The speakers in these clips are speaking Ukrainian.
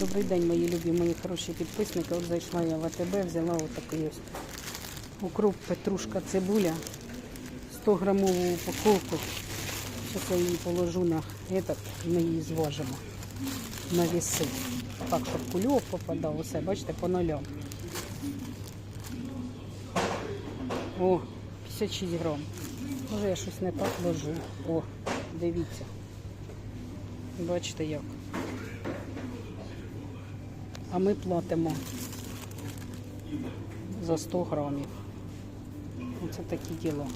Добрий день, мої любі, мої хороші підписники. От зайшла я в АТБ, взяла отакий ось укроп, петрушка, цибуля, 100 грамову упаковку. Зараз я її положу на этот, ми її зважимо на віси. Так, щоб кульок попадав, усе, бачите, по нулям. О, 56 грам. Може я щось не так ложу. О, дивіться. Бачите як. А ми платимо за 100 грамів. Оце такі діла.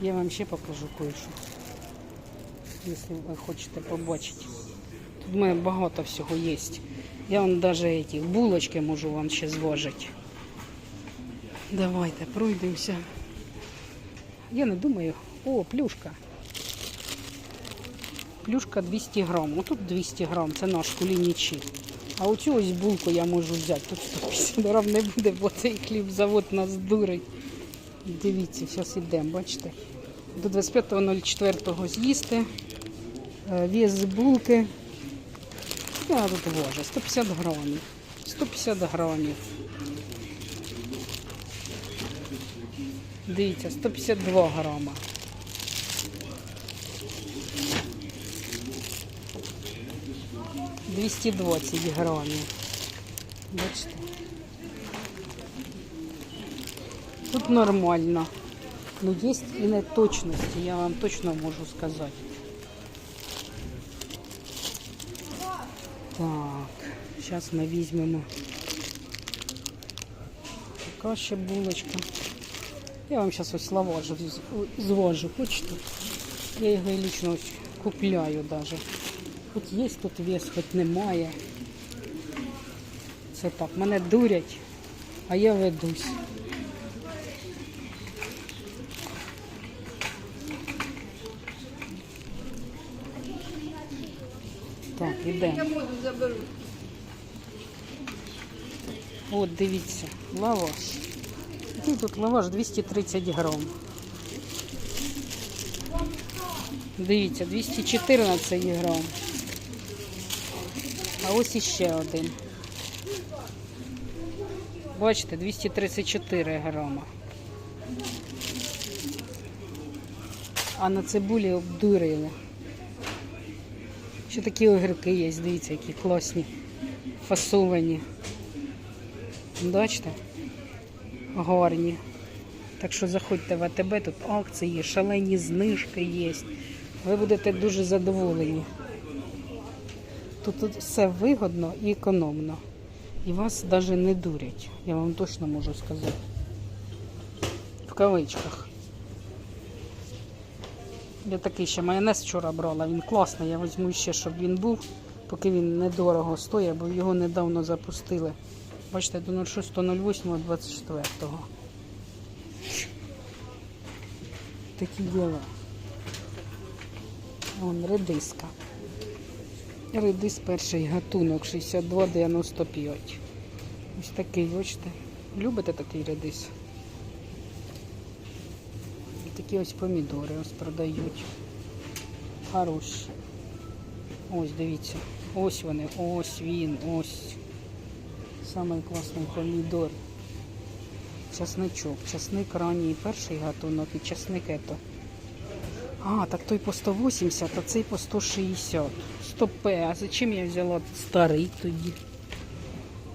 Я вам ще покажу кое-що, якщо ви хочете побачити. Тут в мене багато всього є. Я вам навіть ці булочки можу вам ще зважити. Давайте пройдемося. Я не думаю. О, плюшка. Плюшка 200 грам. Отут 200 грам, це наш кулінічі. А оцю ось булку я можу взяти. Тут 150 грам не буде, бо цей хлібзавод нас дурить. Дивіться, зараз йдемо, бачите. До 25.04 з'їсти. Е, Вес булки. Я тут важу, 150 грамів. 150 грамів. Дивіться, 152 грама. Двісті двадцять грамів. Бачите? Тут нормально. Ну, є і неточності, я вам точно можу сказати. Так, зараз ми візьмемо. Така ще булочка. Я вам зараз ось лаваш зважу, хочете? Я його і лічно купляю навіть. Хоч є тут вес, хоч немає. Це так, мене дурять, а я ведусь. Так, ідемо. Я воду заберу. От дивіться, лаваш. Який тут лаваш 230 грам. Дивіться, 214 грам. А ось іще один. Бачите, 234 грама. А на цибулі обдурили. Ще такі огірки є, дивіться, які класні, фасовані. Бачите? Гарні. Так що заходьте в АТБ, тут акції, шалені знижки є. Ви будете дуже задоволені. Тут, все вигодно і економно. І вас навіть не дурять. Я вам точно можу сказати. В кавичках. Я такий ще майонез вчора брала, він класний. Я візьму ще, щоб він був, поки він недорого стоїть, бо його недавно запустили. Бачите, до 06.08.24. Такі діла. Вон редиска. Редис перший гатунок 62,95. Ось такий, бачите. Любите такий редис? Такі ось помідори ось продають. Хороші. Ось, дивіться. Ось вони, ось він, ось. Самий класний помідор. Часничок. Часник ранній перший гатунок і часник ето. А, так той по 180, а цей по 160. Стопе, а зачем я взяла старий тоді?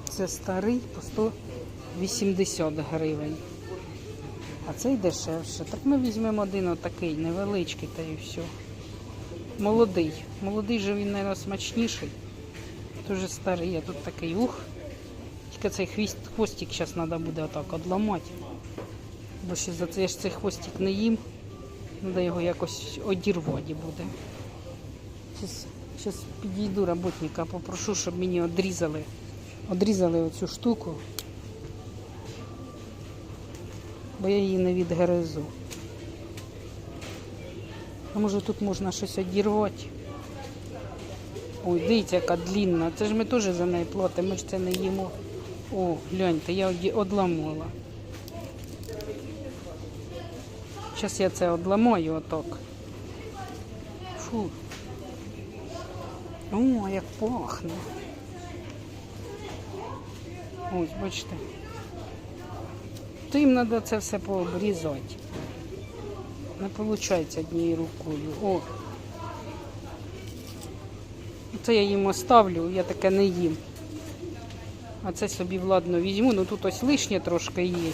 Це старий по 180 гривень. А цей дешевше. Так ми візьмемо один отакий, невеличкий, та і все. Молодий. Молодий же він, мабуть, смачніший. Дуже старий, а тут такий ух. Тільки цей хвіст, хвостик зараз треба буде отак одламати. Бо ще за це я ж цей хвостик не їм. Треба його якось одірвати буде. Зараз підійду роботника, попрошу, щоб мені одрізали. Одрізали оцю штуку. Бо я її не відгризу. А може тут можна щось одірвати? Ой, дивіться, яка длінна. Це ж ми теж за неї платимо, ми ж це не їмо. О, гляньте, я одламала. Зараз я це одламаю отак. Фу. О, як пахне. Ось, бачите. То їм треба це все пообрізати. Не виходить однією рукою. О. Це я їм оставлю, я таке не їм. А це собі владно візьму. Ну тут ось лишнє трошки є.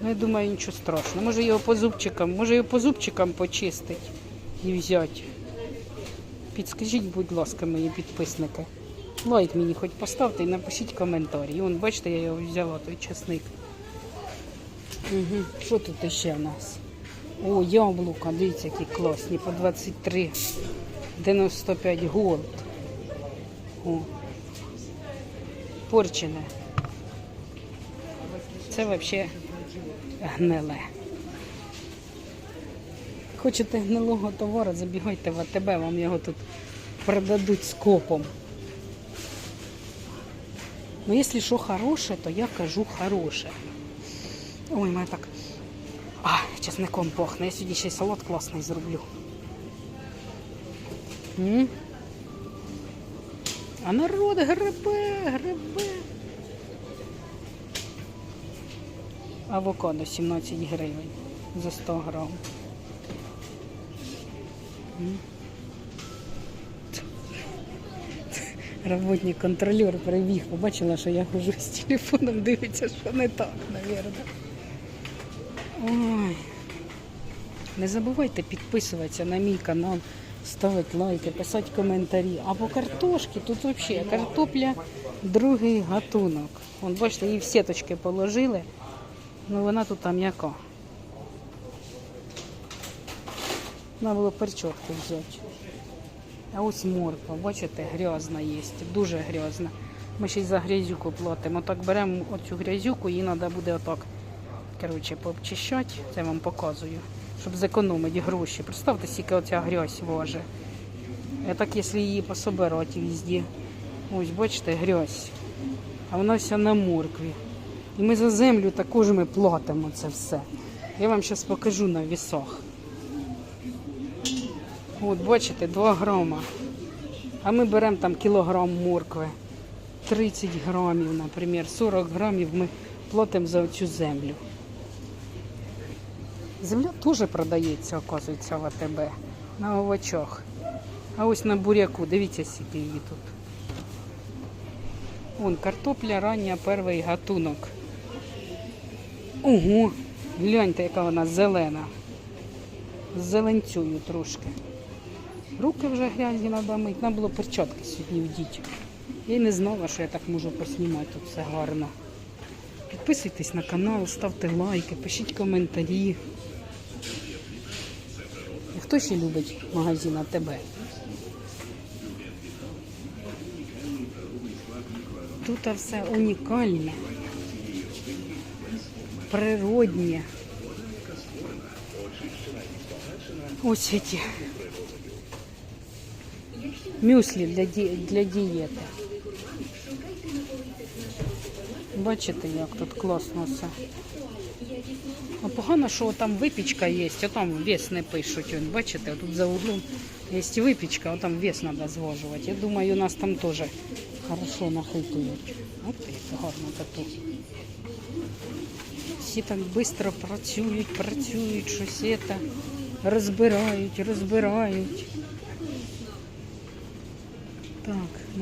Ну, я думаю, нічого страшного. Може його по зубчикам, може його по зубчикам почистити і взяти. Підскажіть, будь ласка, мої підписники. Лайк мені хоч поставте і напишіть коментарі. Вон, бачите, я його взяла, той часник. Угу. Що тут ще в нас? О, яблука, дивіться, які класні, по 23, 95 голд. О. Порчене. Це взагалі гниле. Хочете гнилого товару, забігайте в АТБ, вам його тут продадуть скопом. Ну, якщо що хороше, то я кажу хороше. Ой, мене так. А, чесником пахне. Я сьогодні ще й салат класний зроблю. М? А народ грибе, грибе. Авокадо 17 гривень за 100 грам. М? Работник контролер прибіг, побачила, що я хожу з телефоном, дивиться, що не так, мабуть. Ой. Не забувайте підписуватися на мій канал, ставити лайки, писати коментарі. А по картошці тут взагалі картопля другий гатунок. Вон, бачите, її в сіточки положили. Ну вона тут там яка. Треба було перчотки взяти. А ось морква, бачите, грязна є, дуже грязна. Ми ще й за грязюку платимо. Так беремо оцю грязюку, її треба буде отак коротше, пообчищати. Це вам показую, щоб зекономити гроші. Представте, скільки оця грязь важить. Я так, якщо її пособирати везде. Ось, бачите, грязь. А вона вся на моркві. І ми за землю також ми платимо це все. Я вам зараз покажу на вісах. От, бачите, 2 грама. А ми беремо там кілограм моркви. 30 грамів, наприклад, 40 грамів ми платимо за цю землю. Земля теж продається, оказується, в АТБ на овочах. А ось на буряку, дивіться, скільки її тут. Вон картопля рання, перший гатунок. Ого, гляньте, яка вона зелена. Зеленцюю трошки. Руки вже грязні треба мити. Треба було перчатки сьогодні вдіти. Я й не знала, що я так можу поснімати тут все гарно. Підписуйтесь на канал, ставте лайки, пишіть коментарі. Хто ще любить магазин АТБ? Тут все унікальне, природнє. Ось ці мюслі для, ді... для дієти. Бачите, як тут класно все. А погано, що там випічка є, а там вес не пишуть. Вон, бачите, тут за углом є випічка, а там вес треба зважувати. Я думаю, у нас там теж хорошо нахитують. От гарно тут. Всі так швидко працюють, працюють, щось це розбирають, розбирають. Так,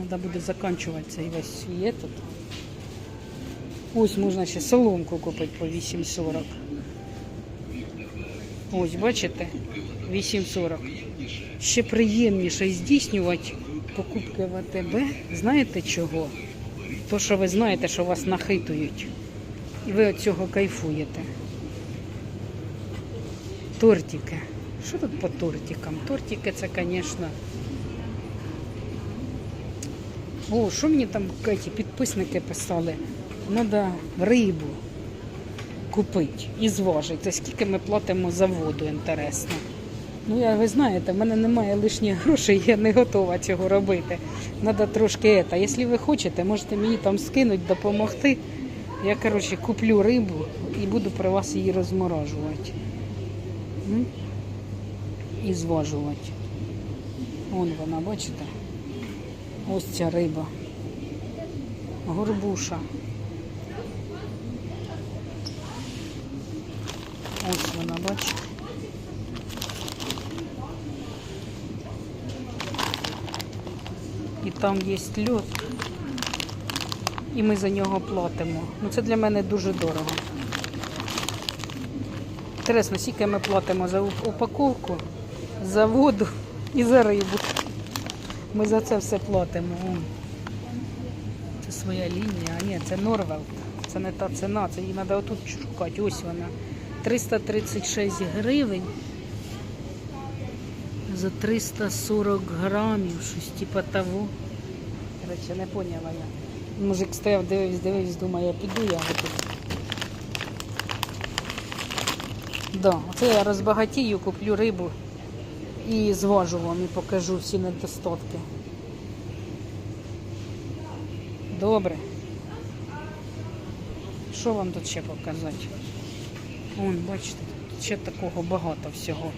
треба буде закінчувати цей весь свій этот. Ось можна ще соломку купити по 8,40. Ось, бачите? 8,40. Ще приємніше здійснювати покупки в АТБ. Знаєте чого? То, що ви знаєте, що вас нахитують. І ви від цього кайфуєте. Тортики. Що тут по тортикам? Тортики це, звісно. О, що мені там ці підписники писали? Треба рибу купити і зважити. Це скільки ми платимо за воду, інтересно. Ну, я, ви знаєте, в мене немає лишніх грошей, я не готова цього робити. Треба трошки ета. Якщо ви хочете, можете мені там скинути, допомогти. Я, коротше, куплю рибу і буду при вас її розморожувати. М? І зважувати. Вон вона, бачите? Ось ця риба. Горбуша. Ось вона, бачите. І там є льод. І ми за нього платимо. Ну це для мене дуже дорого. Інтересно, скільки ми платимо за упаковку, за воду і за рибу. Ми за це все платимо. О. Це своя лінія. А ні, це Норвелд. Це не та ціна, це її треба отут шукати. Ось вона. 336 гривень за 340 грамів, щось типа того. Короче, не поняла я. Мужик стояв, дивився, дивився, думає, піду я тут. Да, оце я розбагатію, куплю рибу і зважу вам і покажу всі недостатки. Добре. Що вам тут ще показати? Вон, бачите, тут ще такого багато всього.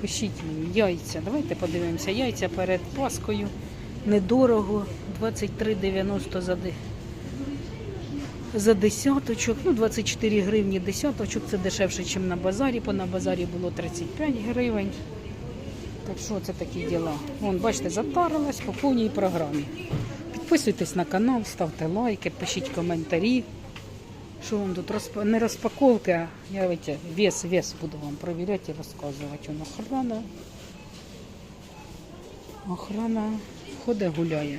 Пишіть мені яйця. Давайте подивимося. Яйця перед Паскою. Недорого. 23,90 за, за десяточок. Ну, 24 гривні десяточок. Це дешевше, ніж на базарі, бо на базарі було 35 гривень. Так що це такі діла. Вон, бачите, затарилась по повній програмі. Підписуйтесь на канал, ставте лайки, пишіть коментарі. Що вам тут розп... не розпаковка, а я эти, вес, вес буду вам проверять і розказувати. Охрана. Охрана ходить гуляє.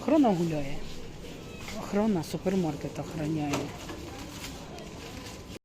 Охрана гуляє. Охрана супермаркет охороняє.